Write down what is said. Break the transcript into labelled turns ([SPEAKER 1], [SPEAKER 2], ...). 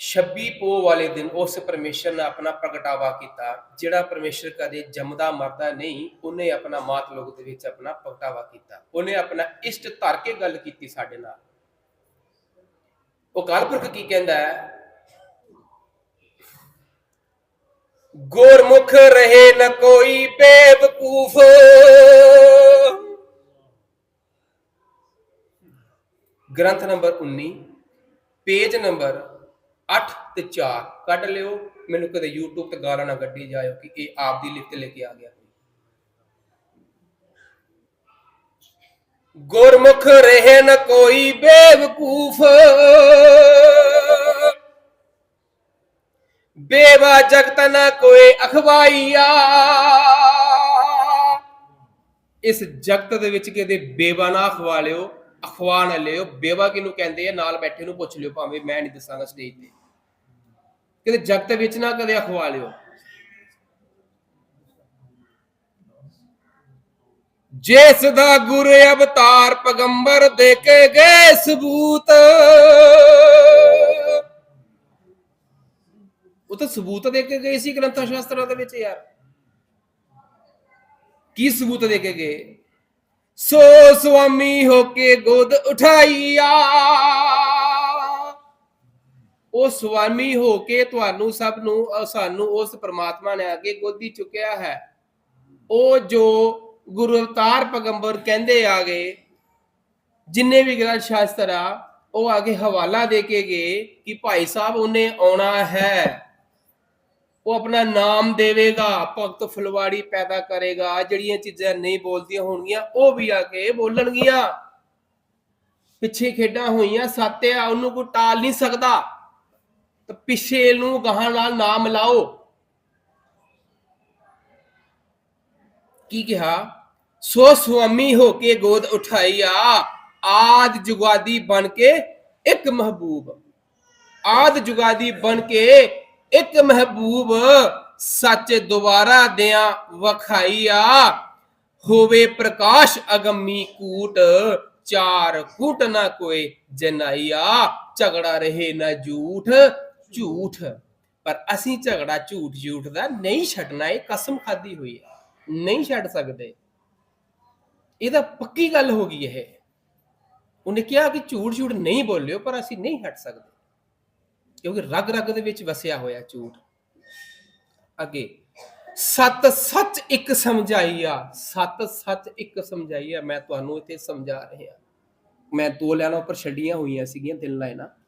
[SPEAKER 1] 26 ਪੋ ਵਾਲੇ ਦਿਨ ਉਸ ਪਰਮੇਸ਼ਰ ਨੇ ਆਪਣਾ ਪ੍ਰਗਟਾਵਾ ਕੀਤਾ, ਜਿਹੜਾ ਪਰਮੇਸ਼ਰ ਕਦੇ ਜੰਮਦਾ, ਮਰਦਾ ਨਹੀਂ, ਉਹਨੇ ਆਪਣਾ ਮਾਤ ਲੋਕ ਦੇ ਵਿੱਚ ਆਪਣਾ ਪ੍ਰਗਟਾਵਾ ਕੀਤਾ। ਉਹਨੇ ਆਪਣਾ ਇਸ਼ਟ ਧਰ ਕੇ ਗੱਲ ਕੀਤੀ ਸਾਡੇ ਨਾਲ। ਉਹ ਕਾਲਪੁਰਖ ਕੀ ਕਹਿੰਦਾ ਹੈ? ਗੁਰਮੁਖ ਰਹੇ ਨ ਕੋਈ ਬੇਵਕੂਫ। ਗ੍ਰੰਥ ਨੰਬਰ 19 ਪੇਜ ਨੰਬਰ 8 ਤੇ 4 ਕੱਢ ਲਿਓ। ਮੈਨੂੰ ਕਦੇ YouTube ਤੇ ਗਾਲਾਂ ਨਾ ਕੱਢੀ ਜਾਇਓ ਕਿ ਇਹ ਆਪ ਦੀ ਲਿਖਤ ਲੈ ਕੇ ਆ ਗਿਆ। ਗੁਰਮੁਖ ਰਹੇ ਨ ਕੋਈ ਬੇਵਕੂਫ। ਬੇਵਾ ਜਗਤ ਨਾ ਕੋਈ ਅਖਵਾਈਆ। ਇਸ ਜਗਤ ਦੇ ਵਿੱਚ ਕਿਤੇ ਬੇਵਾ ਨਾ ਅਖਵਾ ਲਿਓ, ਅਖਵਾ ਨਾ ਲਿਓ। ਬੇਵਾ ਕਿਹਨੂੰ ਕਹਿੰਦੇ ਆ? ਨਾਲ ਬੈਠੇ ਨੂੰ ਪੁੱਛ ਲਿਓ, ਭਾਵੇਂ ਮੈਂ ਨਹੀਂ ਦੱਸਾਂਗਾ ਸਟੇਜ ਤੇ। ਕਿਤੇ ਜਗਤ ਵਿੱਚ ਨਾ, ਕਦੇ ਅਖਵਾ ਲਿਓ। ਜਿਸ ਦਾ ਗੁਰ ਅਵਤਾਰ ਪਗੰਬਰ ਦੇ ਕੇ ਗਏ ਸਬੂਤ, ਉਹ ਤਾਂ ਸਬੂਤ ਦੇ ਕੇ ਗਏ ਸੀ ਗ੍ਰੰਥ ਸ਼ਾਸਤਰਾਂ ਦੇ ਵਿੱਚ ਯਾਰ। ਕੀ ਸਬੂਤ ਦੇ ਕੇ ਗਏ? ਸੋ ਸੁਆਮੀ ਹੋ ਕੇ ਗੋਦ ਉਠਾਈਆ ਉਹ ਸੁਆਮੀ ਹੋ ਕੇ ਤੁਹਾਨੂੰ ਸਭ ਨੂੰ ਸਾਨੂੰ ਉਸ ਪ੍ਰਮਾਤਮਾ ਨੇ ਅੱਗੇ ਗੋਦੀ ਚੁੱਕਿਆ ਹੈ। ਉਹ ਜੋ ਗੁਰੂ ਅਵਤਾਰ ਪਗੰਬਰ ਕਹਿੰਦੇ ਆ ਗਏ ਜਿੰਨੇ ਵੀ ਗ੍ਰੰਥ ਸ਼ਾਸਤਰ ਆ, ਉਹ ਆਗੇ ਹਵਾਲਾ ਦੇ ਕੇ ਗਏ ਕਿ ਭਾਈ ਸਾਹਿਬ ਉਹਨੇ ਆਉਣਾ ਹੈ। ਉਹ ਆਪਣਾ ਨਾਮ ਦੇਵੇਗਾ, ਭਗਤ ਫੁਲਵਾੜੀ ਪੈਦਾ ਕਰੇਗਾ, ਜਿਹੜੀਆਂ ਚੀਜ਼ਾਂ ਨਹੀਂ ਬੋਲਦੀਆਂ ਹੋਣਗੀਆਂ, ਉਹ ਵੀ ਆ ਕੇ ਬੋਲਣਗੀਆਂ। ਪਿੱਛੇ ਖੇਡਾਂ ਹੋਈਆਂ, ਸਾਤੇ ਉਹਨੂੰ ਕੋਈ ਟਾਲ ਨਹੀਂ ਸਕਦਾ। ਤੇ ਪਿੱਛੇ ਨੂੰ ਗਾਹਾਂ ਨਾਲ ਨਾਮ ਲਾਓ ਕੀ ਕਿਹਾ? ਸੋ ਸੁਆਮੀ ਹੋ ਕੇ ਗੋਦ ਉਠਾਈਆ ਆਦ ਜੁਗਾਦੀ ਬਣ ਕੇ ਇੱਕ ਮਹਬੂਬ। ਆਦ ਜੁਗਾਦੀ ਬਣ ਕੇ ਇੱਕ ਮਹਬੂਬ ਸੱਚ ਦੁਬਾਰਾ ਦਿਆਂ ਵਖਾਈਆ ਹੋਵੇ ਪ੍ਰਕਾਸ਼ ਅਗੰਮੀ ਕੂਟ, ਚਾਰ ਕੂਟ ਨਾ ਕੋਈ ਜਨਾਈਆ ਝਗੜਾ ਰਹੇ ਨਾ ਝੂਠ ਝੂਠ। ਪਰ ਅਸੀਂ ਝਗੜਾ ਝੂਠ ਝੂਠ ਦਾ ਨਹੀਂ ਛੱਡਣਾ, ਇਹ ਕਸਮ ਖਾਦੀ ਹੋਈ ਹੈ। ਨਹੀਂ ਛੱਡ ਸਕਦੇ। ਇਹ ਤਾਂ ਪੱਕੀ ਗੱਲ ਹੋ ਗਈ ਇਹ। ਉਹਨੇ ਕਿਹਾ ਕਿ ਝੂਠ ਝੂਠ ਨਹੀਂ ਬੋਲਿਓ, ਪਰ ਅਸੀਂ ਨਹੀਂ ਹਟ ਸਕਦੇ। ਕਿਉਂਕਿ ਰਗ ਰਗ ਦੇ ਵਿੱਚ ਵਸਿਆ ਹੋਇਆ ਝੂਠ। ਅੱਗੇ, ਸਤ ਸੱਚ ਇੱਕ ਸਮਝਾਈਆ। ਸਤ ਸੱਚ ਇੱਕ ਸਮਝਾਈਆ। ਮੈਂ ਤੁਹਾਨੂੰ ਇੱਥੇ ਸਮਝਾ ਰਿਹਾ। ਮੈਂ ਦੋ ਲਾਈਨਾਂ ਉੱਪਰ ਛੱਡੀਆਂ ਹੋਈਆਂ ਸੀਗੀਆਂ, ਤਿੰਨ ਲਾਈਨਾਂ।